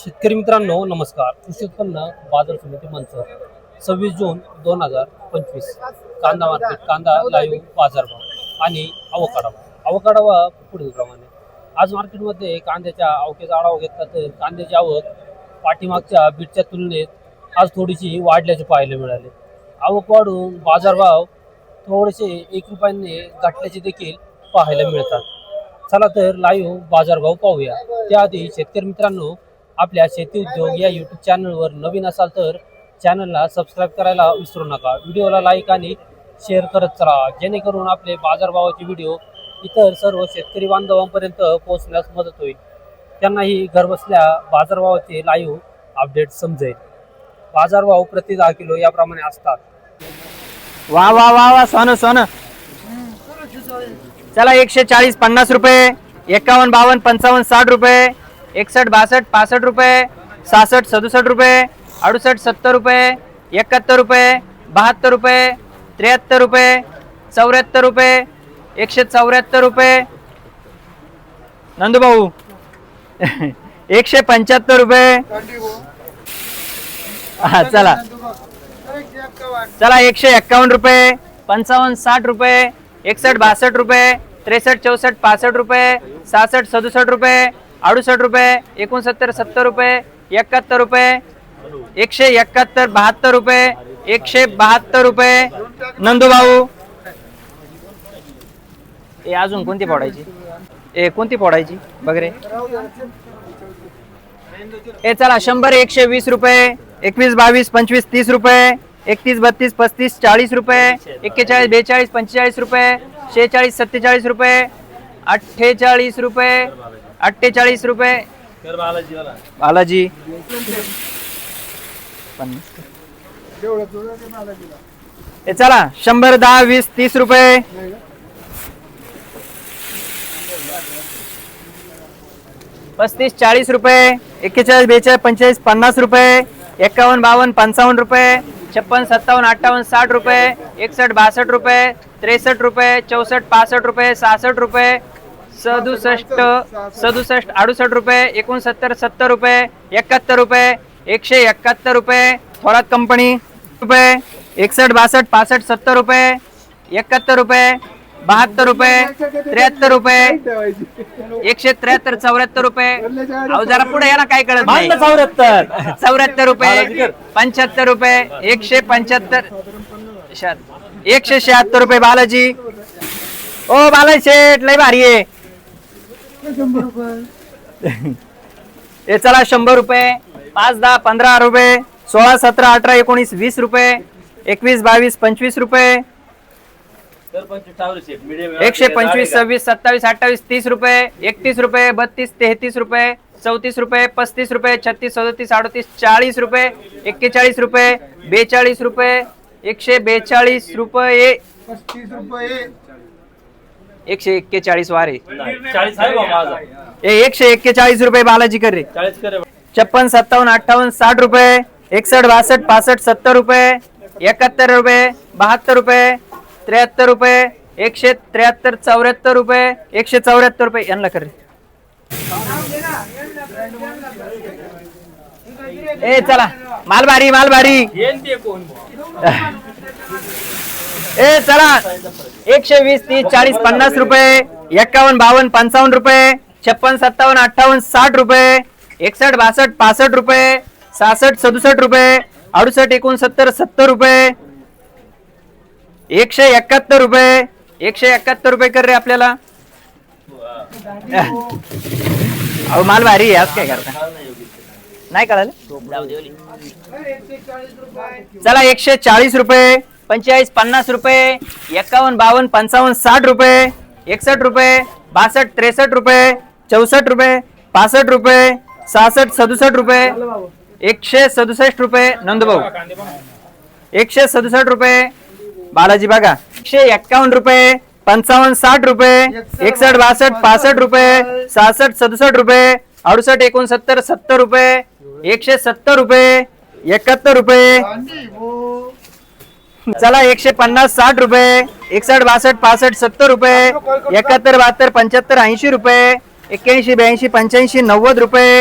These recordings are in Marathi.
शेतकरी मित्रांनो नमस्कार. कृषी उत्पन्न बाजार समिती मंच सव्वीस जून दोन हजार पंचवीस. कांदा मार्केट कांदा लाईव्ह बाजारभाव आणि अवकाडा भाव. अवकाडा भाव पुढीलप्रमाणे आज मार्केटमध्ये कांद्याच्या आवकेचा आढावा घेतला तर कांद्याची आवक पाठीमागच्या बीटच्या तुलनेत आज थोडीशी वाढल्याचे पाहायला मिळाले. आवक वाढून बाजारभाव थोडेसे एक रुपयांनी घटल्याचे देखील पाहायला मिळतात. चला तर लाईव्ह बाजारभाव पाहूया. त्याआधी शेतकरी मित्रांनो आपल्या शेती उद्योग या यूट्यूब चॅनलवर नवीन असाल तर चॅनलला सबस्क्राईब करायला विसरू नका. व्हिडिओला लाईक आणि शेअर करत राहा जेणेकरून आपले बाजारभावाचे व्हिडिओ इतर सर्व शेतकरी बांधवांपर्यंत पोहोचण्यास मदत होईल. त्यांनाही घरबसल्या बाजारभावाचे लाईव्ह अपडेट समजेल. बाजारभाव प्रति दहा किलो याप्रमाणे असतात. वा वा वा वा सोनं सोनं. चला एकशे चाळीस पन्नास रुपये. एकावन्न बावन्न पंचावन्न साठ रुपये. एकसष्ट बासष्ट पासष्ट रुपये सहासष्ट सदुसष्ट रुपये अडुसष्ट सत्तर रुपये एकाहत्तर रुपये बहात्तर रुपये त्र्याहत्तर रुपये चौऱ्याहत्तर रुपये एकशे चौऱ्याहत्तर रुपये. नंदूभाऊ एकशे पंच्याहत्तर रुपये. हा चला. चला एकशे एक्कावन्न रुपये पंचावन्न साठ रुपये एकसष्ट बासष्ट रुपये त्रेसष्ट चौसष्ट पासष्ट रुपये सहासष्ट सदुसष्ट रुपये अडुसष्ट रुपये एकोणसत्तर सत्तर रुपये एकाहत्तर रुपये एकशे एकाहत्तर बहात्तर रुपये एकशे बहात्तर रुपये. नंदूभाऊ ए अजून कोणती फोडायची? ए कोणती फोडायची? बघ रे. ए चला शंभर एकशे वीस रुपये एकवीस बावीस पंचवीस तीस रुपये एकतीस बत्तीस पस्तीस चाळीस रुपये एक्केचाळीस बेचाळीस पंचेचाळीस रुपये शेहेचाळीस सत्तेचाळीस रुपये अठ्ठेचाळीस रुपये अठ्ठेचाळीस रुपये. बालाजी. ए चला शंभर दहा वीस तीस रुपये. पस्तीस चाळीस रुपये एक्केचाळीस बेचाळीस पंचेचाळीस पन्नास रुपये एकावन्न बावन्न पंचावन्न रुपये छप्पन सत्तावन्न अठ्ठावन्न साठ रुपये एकसष्ट बासष्ट रुपये त्रेसष्ट रुपये चौसष्ट पासष्ट रुपये सहासष्ट रुपये सदुसष्ट सदुसष्ट अडुसष्ट रुपये एकोणसत्तर सत्तर रुपये एकाहत्तर रुपये एकशे एकाहत्तर रुपये थोरात कंपनी रुपये एकसष्ट बासष्ट पासष्ट सत्तर रुपये एकाहत्तर रुपये बहात्तर रुपये त्र्याहत्तर रुपये एकशे त्र्याहत्तर चौऱ्याहत्तर रुपये. अहो जरा पुढे या ना काय कळत नाही. चौऱ्याहत्तर. चौऱ्याहत्तर रुपये पंच्याहत्तर रुपये एकशे पंच्याहत्तर. एकशे शहात्तर रुपये बालाजी. ओ बालाजी शेठ लय भारी आहे. हे चला शंभर रुपये पाच दहा पंधरा रुपये सोळा सतरा अठरा एकोणीस वीस रुपये एकवीस बावीस पंचवीस रुपये एकशे पंचवीस सव्वीस सत्तावीस अठ्ठावीस तीस रुपये एकतीस रुपये बत्तीस तेहतीस रुपये चौतीस रुपये पस्तीस रुपये छत्तीस सदतीस अडतीस चाळीस रुपये एक्केचाळीस रुपये बेचाळीस रुपये एकशे बेचाळीस रुपये एकशे एक्केचाळीस वारे. चाळीस आहे बा माझा ए एकशे एक्केचाळीस रुपये बालाजी कर रे चाळीस करे छप्पन सत्तावन्न अठ्ठावन्न साठ रुपये एकसष्ट बासष्ट पासष्ट सत्तर रुपये एकाहत्तर रुपये बहात्तर रुपये त्र्याहत्तर रुपये एकशे त्र्याहत्तर चौऱ्याहत्तर रुपये एकशे चौऱ्याहत्तर रुपये यांना कर. ए चला. मालभारी मालभारी ते कोण? ए चला. एकशे वीस तीस चाळीस पन्नास रुपये एक्कावन्न बावन्न पंचावन्न रुपये छप्पन सत्तावन्न अठ्ठावन्न साठ रुपये एकसष्ट बासष्ट पासष्ट रुपये सहासष्ट सदुसष्ट रुपये अडुसष्ट एकोणसत्तर सत्तर रुपये एकशे एकाहत्तर रुपये एकशे एकाहत्तर रुपये कर रे आपल्याला. अहो माल भारी आहे, आज काय करता? नाही कळालं? चला एकशे चाळीस रुपये पंचेचाळीस पन्नास रुपये एकावन्न बावन्न पंचावन्न साठ रुपये एकसष्ट रुपये बासष्ट त्रेसष्ट रुपये चौसष्ट रुपये पासष्ट रुपये सहासष्ट सदुसष्ट रुपये एकशे सदुसष्ट रुपये नंदभाऊ. एकशे सदुसष्ट रुपये बालाजी बघा. एकशे एक्कावन्न रुपये पंचावन्न साठ रुपये एकसष्ट बासष्ट पासष्ट रुपये सहासष्ट सदुसष्ट रुपये अडुसष्ट एकोणसत्तर सत्तर रुपये एकशे सत्तर रुपये एकाहत्तर रुपये चला एकशे पन्नास साठ रुपये एकसष्ट बासष्ट पासष्ट सत्तर रुपये एकाहत्तर बहात्तर पंच्याहत्तर ऐंशी रुपये एक्क्याऐंशी ब्याऐंशी पंच्याऐंशी नव्वद रुपये.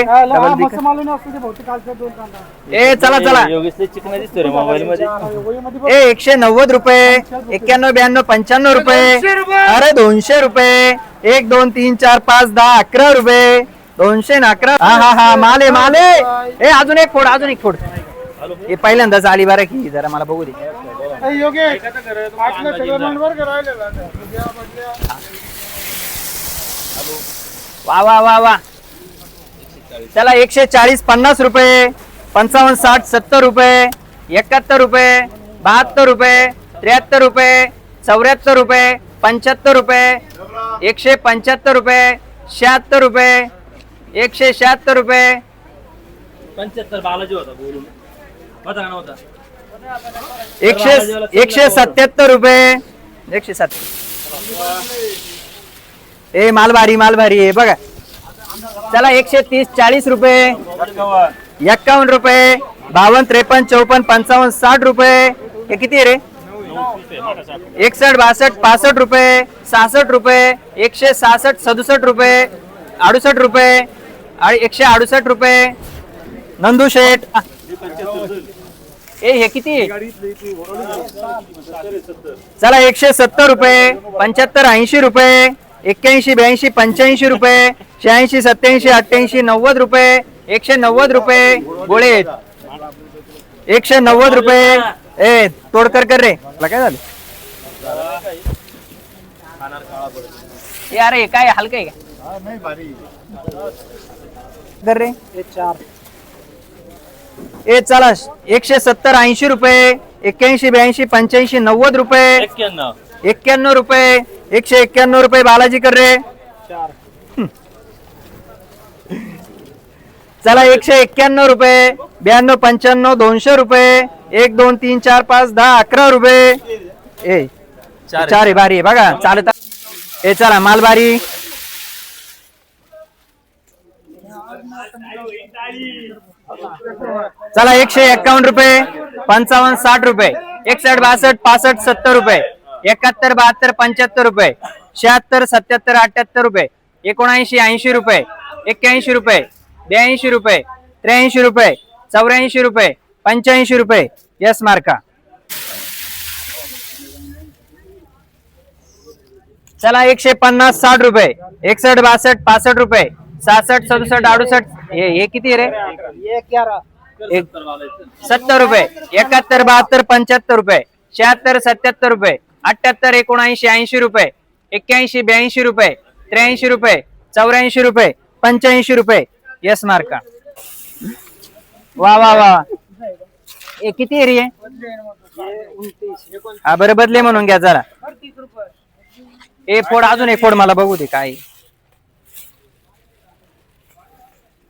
ए चला चला. ए एकशे नव्वद रुपये एक्क्याण्णव ब्याण्णव पंच्याण्णव रुपये. अरे दोनशे रुपये. एक दोन तीन चार पाच दहा अकरा रुपये. दोनशे ना अकरा. हा हा हा माले माले ए अजून एक फोड अजून एक फोड. हे पहिल्यांदाच आली बरं की जरा मला बघू दे. वा वा वा वा. चला एकशे चाळीस पन्नास रुपये पंचावन्न साठ सत्तर रुपये एकाहत्तर रुपये बहात्तर रुपये त्र्याहत्तर रुपये चौऱ्याहत्तर रुपये पंच्याहत्तर रुपये एकशे पंच्याहत्तर रुपये शहात्तर रुपये एकशे शहात्तर रुपये. पंच्याहत्तर बालाजी होता बोलून. होता का नव्हता? एकशे एकशे सत्याहत्तर रुपये. एकशे सत्तर ए मालभारी मालभारी आहे बघा. चला एकशे तीस चाळीस रुपये. एक्कावन्न रुपये. बावन्न त्रेपन्न चौपन्न पंचावन्न साठ रुपये. हे किती रे? एकसष्ट बासष्ट पासष्ट रुपये. सहासष्ट रुपये. एकशे सहासष्ट सदुसष्ट रुपये. अडुसष्ट रुपये. एकशे अडुसष्ट रुपये. नंदू शेठ. ए हे किती? चला एकशे सत्तर रुपये पंच्याहत्तर ऐंशी रुपये एक्क्याऐंशी ब्याऐंशी पंच्याऐंशी रुपये शहाऐंशी सत्याऐंशी अठ्ठ्याऐंशी नव्वद रुपये एकशे नव्वद रुपये गोळे. एकशे नव्वद रुपये. ए तोडकर कर रे. काय झालं? अरे काय हलकं आहे का? कर रे. ए चला एकशे सत्तर ऐंशी रुपये एक्क्याऐंशी ब्याऐंशी पंच्याऐंशी नव्वद रुपये. एक्क्याण्णव. रुपये एकशे एक्क्याण्णव रुपये बालाजी कर रे. चला एकशे एक्क्याण्णव रुपये ब्याण्णव पंच्याण्णव दोनशे रुपये एक दोन तीन चार पाच दहा अकरा रुपये. ए चार आहे. बारी आहे बघा चालत ए चला मालबारी. चला एकशे एक्कावन्न रुपये पंचावन्न साठ रुपये एकसठ बासष्ट पासष्ट सत्तर रुपये एकाहत्तर बहात्तर पंच्याहत्तर रुपये शहात्तर सत्याहत्तर अठ्याहत्तर रुपये एकोणऐंशी ऐंशी रुपये एक्क्याऐंशी रुपये ब्याऐंशी रुपये त्र्याऐंशी रुपये चौऱ्याऐंशी रुपये पंच्याऐंशी रुपये यस मार्का. चला एकशे पन्नास साठ रुपये एकसष्ट बासष्ट पासष्ट रुपये सहासष्ट सदुसष्ट अडुसष्ट हे हे किती रे? एक सत्तर रुपये. एकाहत्तर बहात्तर पंच्याहत्तर रुपये. शहात्तर सत्याहत्तर रुपये. अठ्याहत्तर एकोणऐंशी ऐंशी रुपये. एक्क्याऐंशी ब्याऐंशी रुपये. त्र्याऐंशी रुपये. चौऱ्याऐंशी रुपये. पंच्याऐंशी रुपये. यस मार्का वा वा वा. ए किती एरिया हा? बरं बदले म्हणून घ्या जरा. ए फोड अजून एक फोड मला बघू दे काय